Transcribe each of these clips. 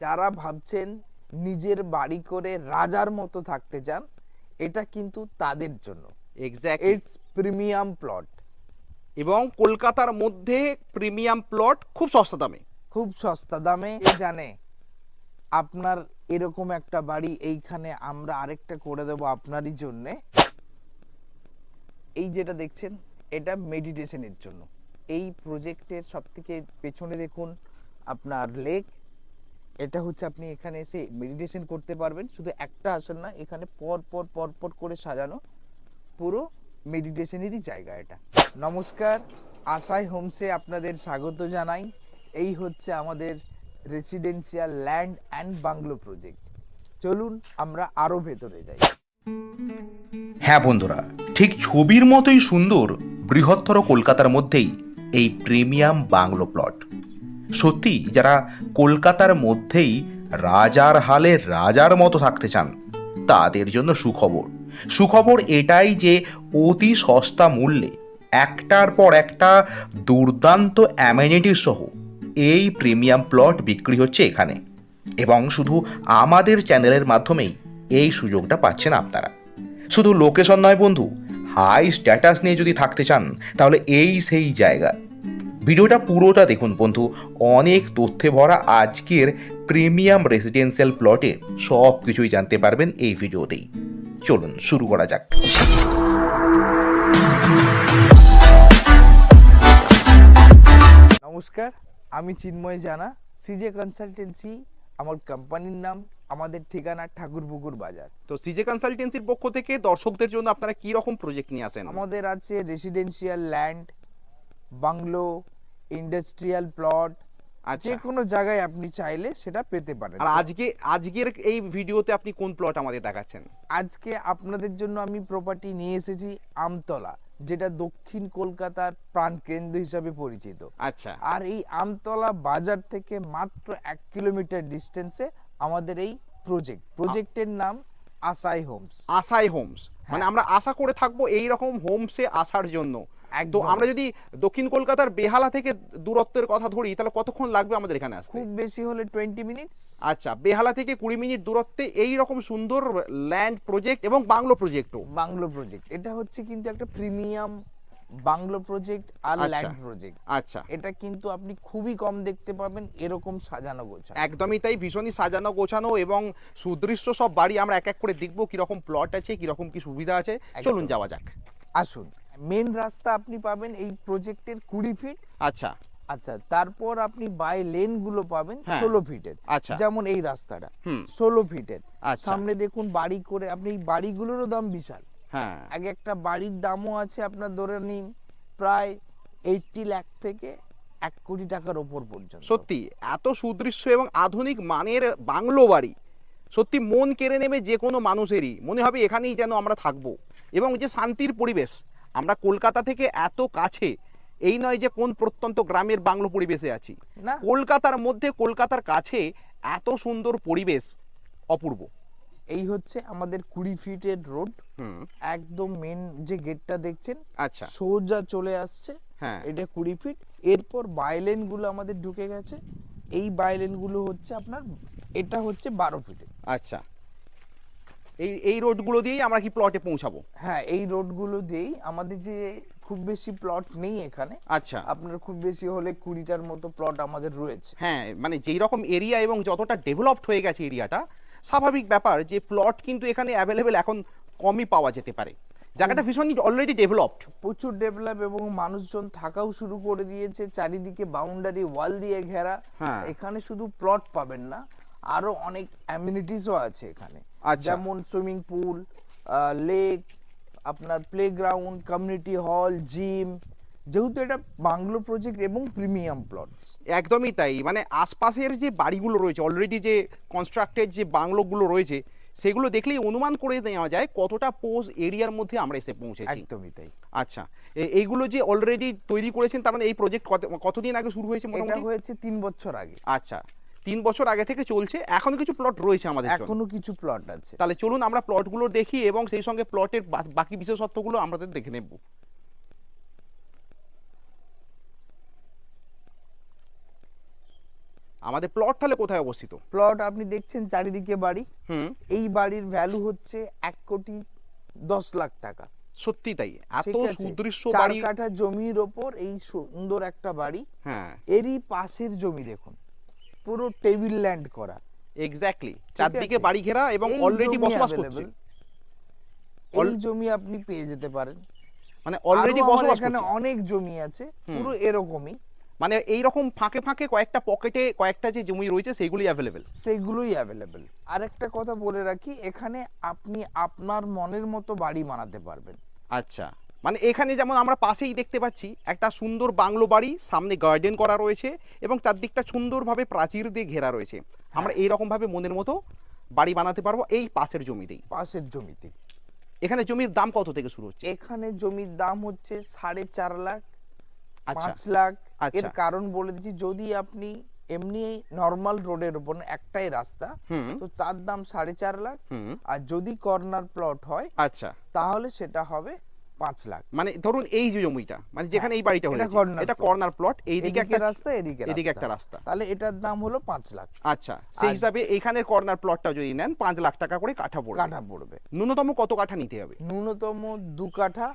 যারা ভাবছেন নিজের বাড়ি করে রাজার মতো থাকতে চান এটা কিন্তু তাদের জন্য। ইটস প্রিমিয়াম প্লট এবং কলকাতার মধ্যে প্রিমিয়াম প্লট খুব সস্তা দামে। খুব সস্তা দামে। জানে আপনার এরকম একটা বাড়ি এইখানে আমরা আরেকটা করে দেব আপনারই জন্যে। এই যেটা দেখছেন এটা মেডিটেশনের জন্য। এই প্রজেক্টের সব থেকে পেছনে দেখুন আপনার লেক এটা হচ্ছে আপনি এখানে এসে মেডিটেশন করতে পারবেন। শুধু একটা আসন না, এখানে পর পর পর পর করে সাজানো পুরো মেডিটেশনেরই জায়গা এটা। নমস্কার আশাই হোমসে আপনাদের স্বাগত জানাই। এই হচ্ছে আমাদের residential land and bungalow project চলুন আমরা আরও ভেতরে যাই। হ্যাঁ বন্ধুরা, ঠিক ছবির মতোই সুন্দর বৃহত্তর কলকাতার মধ্যেই এই প্রিমিয়াম বাংলো প্লট সত্যি, যারা কলকাতার মধ্যেই রাজার হালে রাজার মতো থাকতে চান, তাদের জন্য সুখবর। সুখবর এটাই যে অতি সস্তা মূল্যে, একটার পর একটা দুর্দান্ত অ্যামেনিটিস সহ এই প্রিমিয়াম প্লট বিক্রি হচ্ছে এখানে। এবং শুধু আমাদের চ্যানেলের মাধ্যমেই এই সুযোগটা পাচ্ছেন আপনারা। শুধু লোকেশন নয় বন্ধু হাই স্ট্যাটাস নিয়ে যদি থাকতে চান, তাহলে এই সেই জায়গা। ভিডিওটা পুরোটা দেখুন বন্ধু। অনেক তথ্যে ভরা আজকের প্রিমিয়াম রেসিডেন্সিয়াল প্লটে সব কিছুই জানতে পারবেন এই ভিডিওতেই। চলুন শুরু করা যাক। নমস্কার আমি চিন্ময় জানা সিজে কনসালটেন্সি আমার কোম্পানির নাম আমাদের ঠিকানা ঠাকুরপুকুর বাজার। তো সিজে কনসালটেন্সির পক্ষ থেকে দর্শকদের জন্য আপনারা কি রকম প্রজেক্ট নিয়ে আসেন? আমাদের আছে residential land bungalow industrial plot যে কোনো জায়গায় আপনি চাইলে সেটা পেতে পারেন। আর আজকে আজকের এই ভিডিওতে আপনি কোন প্লট আমাদের দেখাচ্ছেন? আজকে আপনাদের জন্য আমি প্রপার্টি নিয়ে এসেছি আমতলা যেটা দক্ষিণ কলকাতার প্রাণকেন্দ্র হিসাবে পরিচিত। আচ্ছা। আর এই আমতলা বাজার থেকে মাত্র এক কিলোমিটার ডিস্টেন্সে আমাদের এই প্রজেক্ট প্রজেক্টের নাম আসাই হোমস আশাই হোমস হ্যাঁ। মানে আমরা আশা করে থাকব এই রকম হোমসে আসার জন্য। তো একদম আমরা যদি দক্ষিণ কলকাতার বেহালা থেকে দূরত্বের কথা ধরি তাহলে কতক্ষণ লাগবে আমাদের এখানে আসতে? খুব বেশি হলে টোয়েন্টি মিনিট আচ্ছা বেহালা থেকে কুড়ি মিনিট দূরত্বে এই রকম সুন্দর ল্যান্ড প্রজেক্ট এবং বাংলো প্রজেক্টও বাংলো প্রজেক্ট এটা হচ্ছে কিন্তু একটা প্রিমিয়াম বাংলো প্রজেক্ট আর আচ্ছা। ল্যান্ড প্রজেক্ট আচ্ছা। এটা কিন্তু আপনি খুবই কম দেখতে পাবেন এরকম সাজানো গোছানো। একদমই তাই ভীষণই সাজানো গোছানো এবং সুদৃশ্য সব বাড়ি আমরা এক এক করে দেখব কীরকম প্লট আছে কীরকম কি সুবিধা আছে। চলুন যাওয়া যাক। আসুন। মেন রাস্তা আপনি পাবেন এই প্রজেক্টের কুড়ি ফিট আচ্ছা। আচ্ছা তারপর আপনি বাই লেনগুলো পাবেন হ্যাঁ। ষোলো ফিটের আচ্ছা। যেমন এই রাস্তাটা। ষোলো ফিটের আচ্ছা। সামনে দেখুন বাড়ি করে আপনি এই বাড়িগুলোরও দাম বিশাল। হ্যাঁ। এক একটা বাড়ির দামও আছে আপনার ধরে নিন প্রায় এইটটি লাখ থেকে এক কোটি টাকার ওপর পর্যন্ত। সত্যি এত সুদৃশ্য এবং আধুনিক মানের বাংলো বাড়ি। সত্যি মন কেড়ে নেবে যে কোনো মানুষেরই। মনে হবে এখানেই যেন আমরা থাকব। এবং যে শান্তির পরিবেশ। আমরা কলকাতা থেকে এত কাছে এই নয় যে কোন প্রত্যন্ত গ্রামের বাংলো পরিবেশে আছি। না। কলকাতার মধ্যে কলকাতার কাছে এত সুন্দর পরিবেশ অপূর্ব। এই হচ্ছে আমাদের কুড়ি ফিটের রোড। হুম। একদম মেন যে গেটটা দেখছেন আচ্ছা। সোজা চলে আসছে। হ্যাঁ। এটা কুড়ি ফিট। এরপর বাইলেনগুলো আমাদের ঢুকে গেছে। এই বাইলেনগুলো হচ্ছে আপনার এটা হচ্ছে বারো ফিটে। আচ্ছা। এই এই রোডগুলো দিয়েই আমরা কি প্লটে পৌঁছাবো? হ্যাঁ এই রোডগুলো দিয়েই আমাদের যে খুব বেশি প্লট নেই এখানে আচ্ছা। আপনার খুব বেশি হলে কুড়িটার মতো প্লট আমাদের রয়েছে। হ্যাঁ মানে যেই রকম এরিয়া এবং যতটা ডেভেলপড হয়ে গেছে এরিয়াটা স্বাভাবিক ব্যাপার যে প্লট কিন্তু এখানে অ্যাভেলেবেল এখন কমই পাওয়া যেতে পারে। জায়গাটা ভীষণই অলরেডি ডেভেলপড প্রচুর ডেভেলপ এবং মানুষজন থাকাও শুরু করে দিয়েছে চারিদিকে বাউন্ডারি ওয়াল দিয়ে ঘেরা। হ্যাঁ। এখানে শুধু প্লট পাবেন না আরও অনেক অ্যামিনিটিসও আছে এখানে। আচ্ছা। যেমন সুইমিং পুল লেক আপনার প্লেগ্রাউন্ড কমিউনিটি হল জিম যেহেতু এটা বাংলো প্রজেক্ট এবং প্রিমিয়াম প্লটস একদমই তাই। মানে আশপাশের যে বাড়িগুলো রয়েছে অলরেডি যে কনস্ট্রাক্টেড যে বাংলোগুলো রয়েছে সেগুলো দেখলেই অনুমান করে নেওয়া যায় কতটা পোজ এরিয়ার মধ্যে আমরা এসে পৌঁছেছি। একদমই তাই। আচ্ছা এইগুলো যে অলরেডি তৈরি করেছেন তার মানে এই প্রজেক্ট কত কতদিন আগে শুরু হয়েছে মোটামুটি? হয়েছে তিন বছর আগে। আচ্ছা তিন বছর আগে থেকে চলছে এখনও কিছু প্লট রয়েছে আমাদের এখনও কিছু প্লট আছে। তাহলে চলুন আমরা প্লটগুলো দেখি এবং সেই সঙ্গে প্লটের বাকি বিশেষত্বগুলো আমাদের দেখে নেব। আমাদের প্লট তাহলে কোথায় অবস্থিত? প্লট আপনি দেখছেন চারিদিকে বাড়ি। হুম। এই বাড়ির ভ্যালু হচ্ছে এক কোটি দশ লাখ টাকা। সত্যি তাই? এত সুদৃশ্য বাড়ি কাঠা জমির ওপর এই সুন্দর একটা বাড়ি। হ্যাঁ। এরই পাশের জমি দেখুন। পুরো টেবিল ল্যান্ড করা। এক্স্যাক্টলি চারদিকে বাড়ি ঘেরা এবং অলরেডি বসবাস করছে। এই জমি আপনি পেয়ে যেতে পারেন। মানে অলরেডি বসবাস এখানে অনেক জমি আছে পুরো এরকমই। মানে এই রকম ফাঁকে ফাঁকে কয়েকটা পকেটে কয়েকটা যে জমি রয়েছে সেগুলি অ্যাভেলেবেল সেগুলোই অ্যাভেলেবেল আরেকটা কথা বলে রাখি এখানে আপনি আপনার মনের মতো বাড়ি বানাতে পারবেন। আচ্ছা। মানে এখানে যেমন আমরা পাশেই দেখতে পাচ্ছি একটা সুন্দর বাংলো বাড়ি সামনে গার্ডেন করা রয়েছে এবং চারদিকটা সুন্দরভাবে প্রাচীর দিয়ে ঘেরা রয়েছে। আমরা হ্যাঁ। এইরকম ভাবে মনের মতো বাড়ি বানাতে পারব এই পাশের জমিতেই। পাশের জমিতে এখানে জমির দাম কত থেকে শুরু হচ্ছে? এখানে জমির দাম হচ্ছে সাড়ে চার লাখ আচ্ছা। পাঁচ লাখ। আচ্ছা। এর কারণ বলে দিচ্ছি যদি আপনি এমনি নর্মাল রোডের উপর একটাই রাস্তা হুম। তো তার দাম সাড়ে চার লাখ। আর যদি কর্নার প্লট হয় আচ্ছা। তাহলে সেটা হবে পাঁচ লাখ। মানে ধরুন এই যে জমিটা মানে যেখানে এই বাড়িটা হ্যাঁ, এটা হয়েছে corner এটা। কর্নার প্লট এইদিকে একটা রাস্তা এদিকে এদিকে একটা রাস্তা। তাহলে এটার দাম হলো পাঁচ লাখ। আচ্ছা সেই হিসাবে এখানে কর্নার প্লটটা যদি নেন পাঁচ লাখ টাকা করে কাঠা পড়বে। কাঠা পড়বে। ন্যূনতম কত কাঠা নিতে হবে? ন্যূনতম দু কাঠা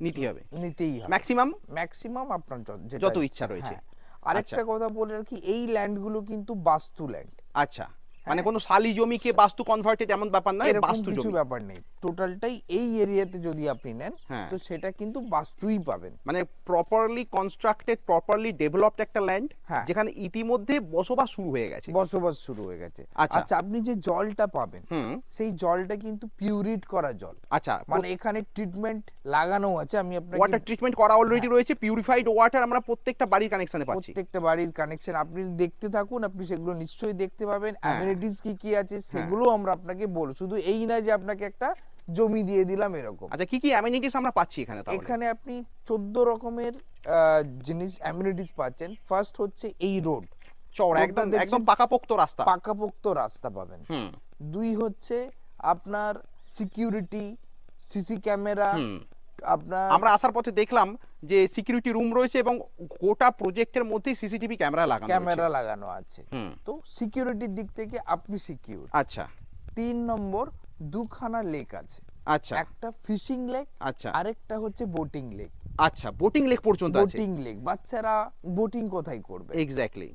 নিতে হবে। নিতেই হবে। ম্যাক্সিমাম ম্যাক্সিমাম আপনার যত ইচ্ছা রয়েছে। হ্যাঁ। আরেকটা আচ্ছা। কথা বলে রাখি এই ল্যান্ডগুলো কিন্তু বাস্তু ল্যান্ড আচ্ছা। মানে কোনো শালি জমিকে বাস্তু কনভার্টেড এমন ব্যাপার নয় বাস্তু কিছু জমি। ব্যাপার নেই। টোটালটাই এই এরিয়াতে যদি আপনি নেন হ্যাঁ। তো সেটা কিন্তু বাস্তুই পাবেন। মানে প্রপারলি কনস্ট্রাক্টেড প্রপারলি ডেভেলপড একটা ল্যান্ড হ্যাঁ। যেখানে ইতিমধ্যে বসবাস শুরু হয়ে গেছে। বসবাস শুরু হয়ে গেছে। আচ্ছা। আচ্ছা আপনি যে জলটা পাবেন সেই জলটা কিন্তু পিউরিট করা জল। আচ্ছা। মানে এখানে ট্রিটমেন্ট লাগানো আছে আমি আপনাকে ওয়াটার ট্রিটমেন্ট করা অলরেডি রয়েছে পিউরিফাইড ওয়াটার আমরা প্রত্যেকটা বাড়ির কানেকশনে পাচ্ছি। প্রত্যেকটা বাড়ির কানেকশন আপনি দেখতে থাকুন আপনি সেগুলো নিশ্চয়ই দেখতে পাবেন। হ্যাঁ। অ্যামিনিটিস কি কি আছে সেগুলো আমরা আপনাকে বলব শুধু এই না যে আপনাকে একটা জমি দিয়ে দিলাম এরকম। আচ্ছা কি কি অ্যামিনিটিস আমরা পাচ্ছি এখানে তাহলে? এখানে আপনি চোদ্দ রকমের আহ, জিনিস অ্যামিনিটিস পাচ্ছেন। ফার্স্ট হচ্ছে এই রোড চওড়া একদম? একদম পাকাপোক্ত রাস্তা। পাকাপোক্ত রাস্তা পাবেন। হুম। দুই হচ্ছে আপনার সিকিউরিটি সিসি ক্যামেরা হুম। আপনার আমরা আসার পথে দেখলাম যে সিকিউরিটি রুম রয়েছে এবং গোটা প্রজেক্টের মধ্যে সিসিটিভি ক্যামেরা লাগানো ক্যামেরা লাগানো আছে। তো সিকিউরিটির দিক থেকে আপনি সিকিউর আচ্ছা। তিন নম্বর দুখানা লেক আছে। আচ্ছা। একটা ফিশিং লেক আচ্ছা। আরেকটা হচ্ছে বোটিং লেক আচ্ছা বোটিং লেক পর্যন্ত আছে। বোটিং লেক বাচ্চারা বোটিং কোথায় করবে? এক্স্যাক্টলি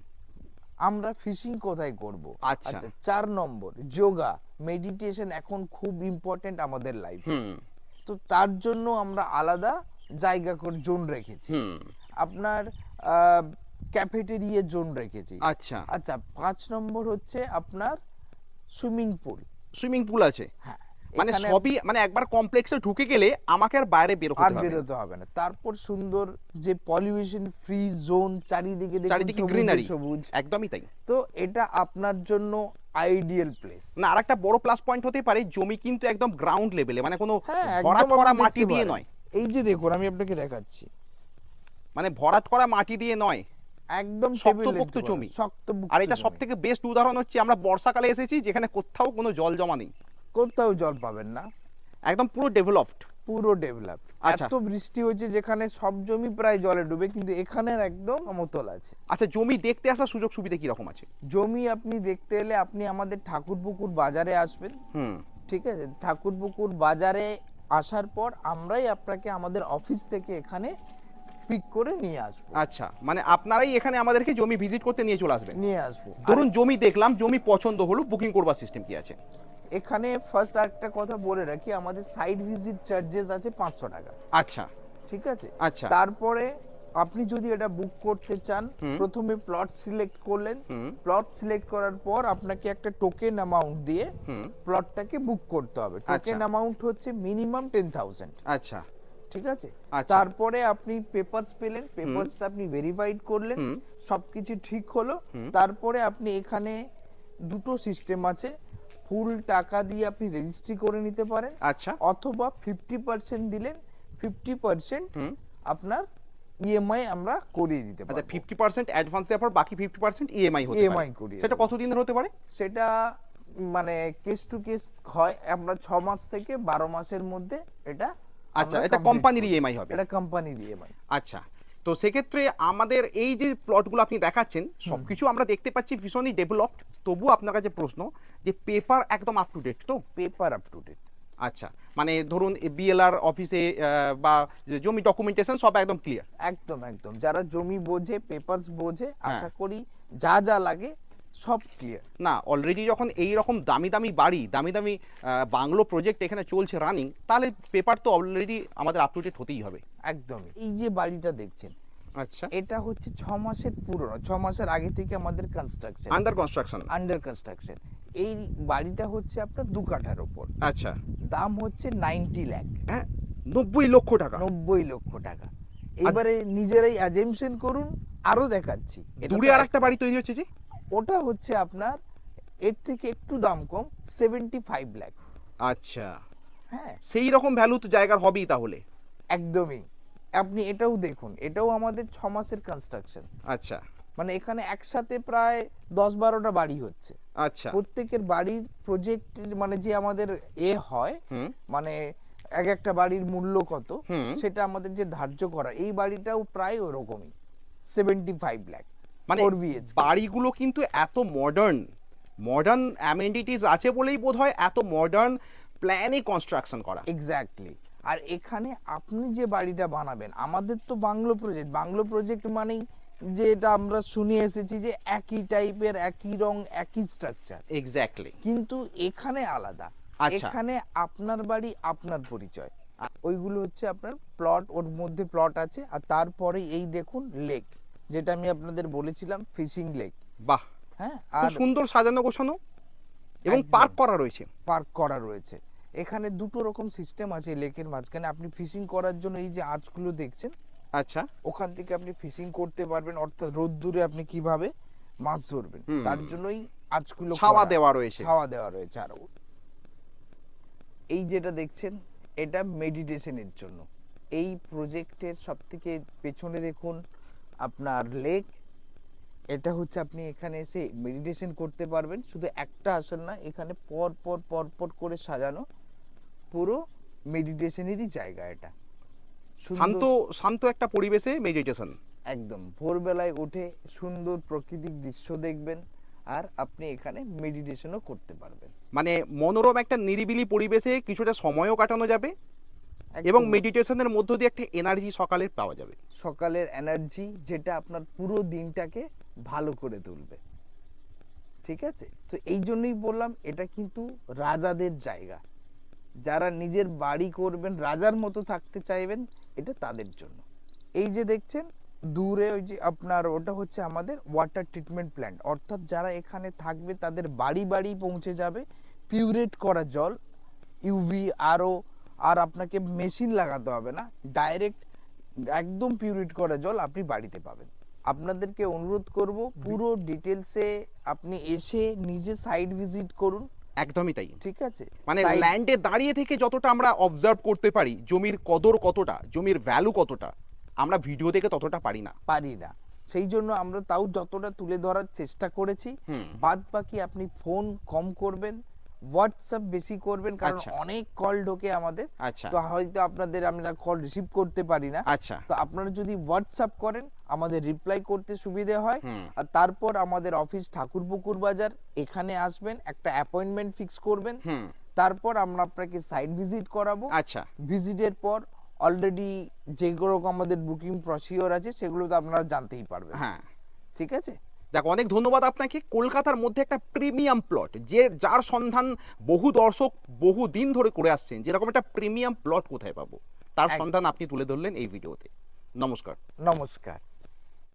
আমরা ফিশিং কোথায় করব? আচ্ছা। আচ্ছা চার নম্বর যোগা মেডিটেশন এখন খুব ইম্পর্টেন্ট আমাদের লাইফ হুম। তো তার জন্য আমরা আলাদা জায়গা করে জোন রেখেছি। হুম। আপনার ক্যাফেটেরিয়া জোন রেখেছি। আচ্ছা। আচ্ছা পাঁচ নম্বর হচ্ছে আপনার সুইমিং পুল সুইমিং পুল আছে। হ্যাঁ মানে সবই মানে একবার কমপ্লেক্সে ঢুকে গেলে আমাকে আর বাইরে বের আর হতে হবে না। বেরোতে হবে না। তারপর সুন্দর যে পলিউশন ফ্রি জোন চারিদিকে চারিদিকে গ্রিনারি সবুজ। একদমই তাই। তো এটা আপনার জন্য আইডিয়াল প্লেস না আরেকটা বড় প্লাস পয়েন্ট হতে পারে জমি কিন্তু একদম গ্রাউন্ড লেভেলে মানে কোনো হ্যাঁ ভরাট করা মাটি দিয়ে নয়। এই যে দেখুন আমি আপনাকে দেখাচ্ছি। মানে ভরাট করা মাটি দিয়ে নয়। একদম শক্তপোক্ত জমি। শক্তপোক্ত আর এটা জমি। সব থেকে বেস্ট উদাহরণ হচ্ছে আমরা বর্ষাকালে এসেছি যেখানে কোথাও কোনো জল জমা নেই। কোথাও জল পাবেন না। একদম পুরো ডেভেলপড পুরো ডেভেলপ আচ্ছা। এত বৃষ্টি হয়েছে যেখানে সব জমি প্রায় জলে ডুবে কিন্তু এখানের একদম সমতল আছে। আচ্ছা জমি দেখতে আসার সুযোগ সুবিধা কি রকম আছে? জমি আপনি দেখতে এলে আপনি আমাদের ঠাকুরপুকুর বাজারে আসবেন। হুম। ঠিক আছে? ঠাকুরপুকুর বাজারে আসার পর আমরাই আপনাকে আমাদের অফিস থেকে এখানে পিক করে নিয়ে আসব। আচ্ছা মানে আপনারাই এখানে আমাদেরকে জমি ভিজিট করতে নিয়ে চলে আসবেন। নিয়ে আসব। ধরুন জমি দেখলাম জমি পছন্দ হলো বুকিং করবার সিস্টেম কি আছে? এখানে ফার্স্ট একটা কথা বলে রাখি আমাদের সাইট ভিজিট চার্জেস আছে পাঁচশো টাকা। আচ্ছা। ঠিক আছে? আচ্ছা। তারপরে আপনি যদি এটা বুক করতে চান প্রথমে প্লট সিলেক্ট করলেন। প্লট সিলেক্ট করার পর আপনাকে একটা টোকেন অ্যামাউন্ট দিয়ে প্লটটাকে বুক করতে হবে। টোকেন আচ্ছা। অ্যামাউন্ট হচ্ছে মিনিমাম টেন থাউজেন্ড আচ্ছা। ঠিক আছে? আচ্ছা। তারপরে আপনি পেপারস পেলেন পেপারসটা আপনি ভেরিফাইড করলেন সবকিছু ঠিক হলো। তারপরে আপনি এখানে দুটো সিস্টেম আছে। ফুল টাকা দিয়ে আপনি রেজিস্ট্রি করে নিতে পারেন আচ্ছা। অথবা ফিফটি পার্সেন্ট দিলেন ফিফটি পার্সেন্ট আপনার ইএমআই আমরা করিয়ে দিতে আচ্ছা ফিফটি পার্সেন্ট অ্যাডভান্স দেওয়ার পর বাকি ফিফটি পার্সেন্ট ইএমআই হতে EMI পারে করিয়ে সেটা দেবো। কতদিনের হতে পারে? সেটা মানে কেস টু কেস হয়। আমরা ছ মাস থেকে বারো মাসের মধ্যে এটা আচ্ছা এটা কোম্পানির ইএমআই হবে। এটা কোম্পানির ইএমআই আচ্ছা তো সেক্ষেত্রে আমাদের এই যে প্লটগুলো আপনি দেখাচ্ছেন সবকিছু আমরা দেখতে পাচ্ছি ভীষণই ডেভেলপড তবু আপনার কাছে প্রশ্ন যে পেপার একদম আপ টু ডেট তো? পেপার আপ টু ডেট আচ্ছা মানে ধরুন বিএলআর অফিসে বা জমি ডকুমেন্টেশন সব একদম ক্লিয়ার একদম একদম। যারা জমি বোঝে পেপারস বোঝে হ্যাঁ। আশা করি যা যা লাগে সব ক্লিয়ার না অলরেডি যখন এই রকম দামি দামি বাড়ি দামি দামি বাংলো প্রজেক্ট এখানে চলছে রানিং তাহলে পেপার তো অলরেডি আমাদের আপ টু ডেট হতেই হবে। একদমই। এই যে বাড়িটা দেখছেন আচ্ছা। এটা হচ্ছে ছ মাসের পুরনো ছ মাসের আগে থেকে আমাদের construction under construction under construction এই বাড়িটা হচ্ছে আপনার দু কাঠার ওপর। আচ্ছা। দাম হচ্ছে নাইনটি লাখ হ্যাঁ নব্বই লক্ষ টাকা। নব্বই লক্ষ টাকা। এবারে নিজেরাই অ্যাজেমশন করুন আরও দেখাচ্ছি। এটা দূরে তো আর একটা বাড়ি তৈরি হচ্ছে যে? ওটা হচ্ছে আপনার এর থেকে একটু দাম কম সেভেন্টি ফাইভ লাখ আচ্ছা। হ্যাঁ। সেই রকম ভ্যালু তো জায়গার হবেই তাহলে। একদমই। আপনি এটাও দেখুন এটাও আমাদের ছ মাসের কনস্ট্রাকশন আচ্ছা। মানে এখানে একসাথে প্রায় দশ বারোটা বাড়ি হচ্ছে। আচ্ছা। প্রত্যেকের বাড়ির প্রজেক্ট মানে যে আমাদের এ হয় মানে এক একটা বাড়ির মূল্য কত। সেটা আমাদের যে ধার্য করা এই বাড়িটাও প্রায় ওরকমই সেভেন্টি ফাইভ লাখ মানে বাড়িগুলো কিন্তু এত মডার্ন মডার্ন অ্যামেনিটিস আছে বলেই বোধ হয় এত মডার্ন প্ল্যানে কনস্ট্রাকশন করা। এক্স্যাক্টলি আর এখানে আপনি যে বাড়িটা বানাবেন আমাদের তো বাংলো প্রজেক্ট বাংলো প্রজেক্ট মানেই যে এটা আমরা শুনে এসেছি যে একই টাইপের একই রং একই স্ট্রাকচার এক্স্যাক্টলি কিন্তু এখানে আলাদা। আচ্ছা। এখানে আপনার বাড়ি আপনার পরিচয়। ওইগুলো হচ্ছে আপনার প্লট ওর মধ্যে প্লট আছে আর তারপরে এই দেখুন লেক যেটা আমি আপনাদের বলেছিলাম ফিশিং লেক। বাহ হ্যাঁ আর সুন্দর সাজানো গোছানো এবং পার্ক করা রয়েছে। পার্ক করা রয়েছে। এখানে দুটো রকম সিস্টেম আছে লেকের মাঝখানে। আপনি ফিশিং করার জন্য এই যে আঁচগুলো দেখছেন আচ্ছা। ওখান থেকে আপনি ফিশিং করতে পারবেন অর্থাৎ রোদ্দুরে আপনি কীভাবে মাছ ধরবেন। তার জন্যই আজগুলো ছাওয়া দেওয়া রয়েছে। ছাওয়া দেওয়া রয়েছে আর এই যেটা দেখছেন এটা মেডিটেশনের জন্য। এই প্রজেক্টের সব থেকে পেছনে দেখুন আপনার লেক এটা হচ্ছে আপনি এখানে এসে মেডিটেশন করতে পারবেন। শুধু একটা আসন না এখানে পর পর পর পর করে সাজানো পুরো মেডিটেশনেরই জায়গা এটা। শান্ত শান্ত একটা পরিবেশে মেডিটেশন একদম ভোরবেলায় উঠে সুন্দর প্রাকৃতিক দৃশ্য দেখবেন আর আপনি এখানে মেডিটেশনও করতে পারবেন। মানে মনোরম একটা নিরিবিলি পরিবেশে কিছুটা সময়ও কাটানো যাবে। এবং মেডিটেশনের মধ্য দিয়ে একটা এনার্জি সকালে পাওয়া যাবে। সকালের এনার্জি যেটা আপনার পুরো দিনটাকে ভালো করে তুলবে। ঠিক আছে? তো এই জন্যই বললাম এটা কিন্তু রাজাদের জায়গা। যারা নিজের বাড়ি করবেন রাজার মতো থাকতে চাইবেন এটা তাদের জন্য। এই যে দেখছেন দূরে ওই যে আপনার ওটা হচ্ছে আমাদের ওয়াটার ট্রিটমেন্ট প্ল্যান্ট অর্থাৎ যারা এখানে থাকবে তাদের বাড়ি বাড়ি পৌঁছে যাবে। পিউরেট করা জল ইউভি আরও আর আপনাকে মেশিন লাগাতে হবে না। ডাইরেক্ট একদম পিউরিট করা জল আপনি বাড়িতে পাবেন। আপনাদেরকে অনুরোধ করব পুরো ডিটেলসে আপনি এসে নিজে সাইট ভিজিট করুন। একদমই তাই। ঠিক আছে? মানে ল্যান্ডে দাঁড়িয়ে থেকে যতটা আমরা অবজার্ভ করতে পারি জমির কদর কতটা জমির ভ্যালু কতটা আমরা ভিডিও দেখে ততটা পারি না। পারি না। সেই জন্য আমরা তাও যতটা তুলে ধরার চেষ্টা করেছি। বাদ বাকি আপনি ফোন কম করবেন। হোয়াটসঅ্যাপ বেশি করবেন কারণ আচ্ছা। অনেক কল ঢোকে আমাদের। আচ্ছা। তো হয়তো আপনাদের আমরা কল রিসিভ করতে পারি না। আচ্ছা। তো আপনারা যদি হোয়াটসঅ্যাপ করেন আমাদের রিপ্লাই করতে সুবিধে হয়। আর তারপর আমাদের অফিস ঠাকুরপুকুর বাজার এখানে আসবেন একটা অ্যাপয়েন্টমেন্ট ফিক্স করবেন। তারপর আমরা আপনাকে সাইট ভিজিট করাবো। আচ্ছা। ভিজিটের পর অলরেডি যেগুলো আমাদের বুকিং প্রসিওর আছে সেগুলো তো আপনারা জানতেই পারবেন। হ্যাঁ। ঠিক আছে? দেখ অনেক ধন্যবাদ আপনাকে। কলকাতার মধ্যে একটা প্রিমিয়াম প্লট যে যার সন্ধান বহু দর্শক বহু দিন ধরে করে আসছেন যেরকম একটা প্রিমিয়াম প্লট কোথায় পাবো? তার সন্ধান আপনি তুলে ধরলেন এই ভিডিওতে। নমস্কার। নমস্কার।